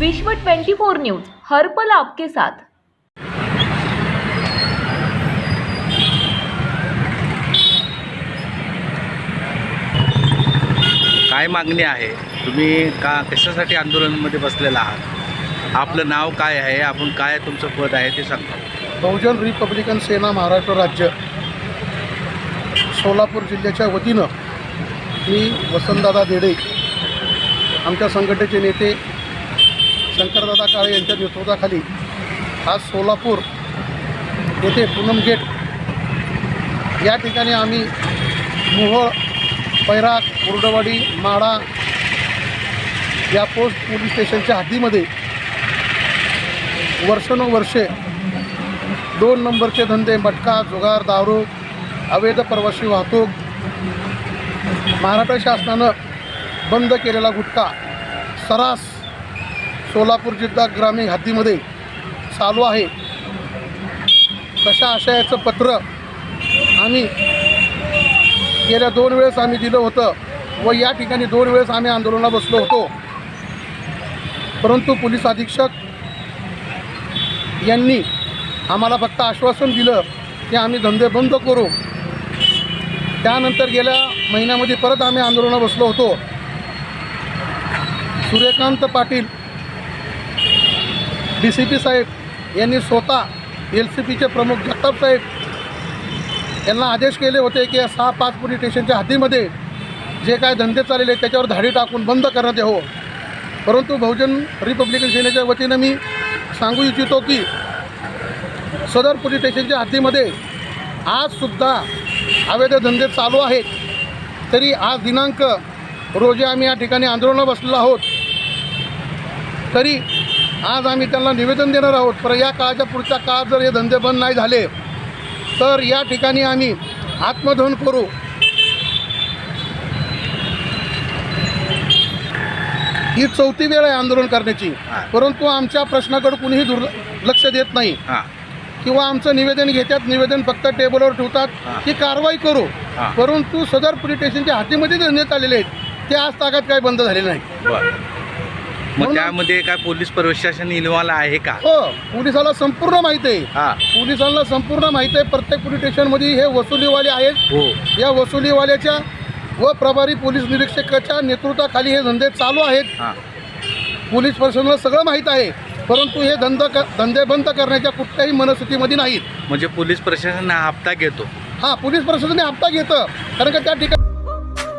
विश्व 24 न्यूज हर पल आपके साथ. काय मागणी आहे? तुम्ही का कशासाठी आंदोलनामध्ये बसलेला आहात? आपलं नाव काय आहे? आपण काय तुमचं पद आहे ते सांगा. बहुजन रिपब्लिकन सेना महाराष्ट्र राज्य. सोलापूर जिल्ह्याच्या वतीनं मी वसंतदादा देडे आमच्या संघटनेचे नेते शंकरदादा काळे यांच्या नेतृत्वाखाली आज सोलापूर येथे पूनम गेट या ठिकाणी आम्ही मोहोळ पैराक मुर्डवाडी माडा या पोस्ट पोलीस स्टेशनच्या हद्दीमध्ये वर्षानुवर्षे दोन नंबरचे धंदे मटका जुगार दारू अवैध प्रवासी वाहतूक महाराष्ट्र शासनानं बंद केलेला गुटखा सरास सोलापूर जिल्हा ग्रामीण हद्दीमध्ये चालू आहे. तशा आशयाचं पत्र आम्ही गेल्या दोन वेळेस आम्ही दिलं होतं व या ठिकाणी दोन वेळेस आम्ही आंदोलनाला बसलो होतो. परंतु पोलीस अधीक्षक यांनी आम्हाला फक्त आश्वासन दिलं की आम्ही धंदे बंद करू. त्यानंतर गेल्या महिन्यामध्ये परत आम्ही आंदोलनाला बसलो होतो. Suryakant Patil D C P साहेब यांनी स्वतः एल सी पीचे प्रमुख जगताप साहेब यांना आदेश केले होते की या सहा पाच पोलीस स्टेशनच्या हद्दीमध्ये जे काय धंदे चाललेले त्याच्यावर धाडी टाकून बंद करण्यात यावं. परंतु बहुजन रिपब्लिकन सेनेच्या वतीनं मी सांगू इच्छितो की सदर पोलीस स्टेशनच्या हद्दीमध्ये आजसुद्धा अवैध धंदे चालू आहेत. तरी आज दिनांक रोजी आम्ही या ठिकाणी आंदोलनं बसलेलो आहोत. तरी आज आम्ही त्यांना निवेदन देणार आहोत. पण या काळाच्या पुढच्या काळात जर हे धंदे बंद नाही झाले तर या ठिकाणी आम्ही आत्मदहन करू. ही चौथी वेळ आहे आंदोलन करण्याची. परंतु आमच्या प्रश्नाकडे कुणीही दुर्लक्ष देत नाही. किंवा आमचं निवेदन घेतात निवेदन फक्त टेबलवर ठेवतात हा. की कारवाई करू. परंतु सदर पोलीस स्टेशनच्या हद्दीमध्ये धंदे आलेले आहेत ते आज तागात काय बंद झालेले नाही. मग म्हणून- त्यामध्ये काय पोलीस प्रशासन इन्व्हॉल्व आहे का? हो पोलिसाला संपूर्ण माहिती आहे. हां. पोलिसांना संपूर्ण माहिती आहे. प्रत्येक पोलीस स्टेशनमध्ये हे वसुलीवाले आहेत. हो. या वसुलीवाल्याच्या व प्रभारी पोलीस निरीक्षकाच्या नेतृत्वाखाली हे धंदे चालू आहेत. हां. पोलीस प्रशासनाला सगळं माहीत आहे. परंतु हे धंदा क धंदे बंद करण्याच्या कुठल्याही मनस्थितीमध्ये नाहीत. म्हणजे पोलीस प्रशासन हा हप्ता घेतो. हां पोलीस प्रशासनाने हप्ता घेतं. कारण का त्या ठिकाणी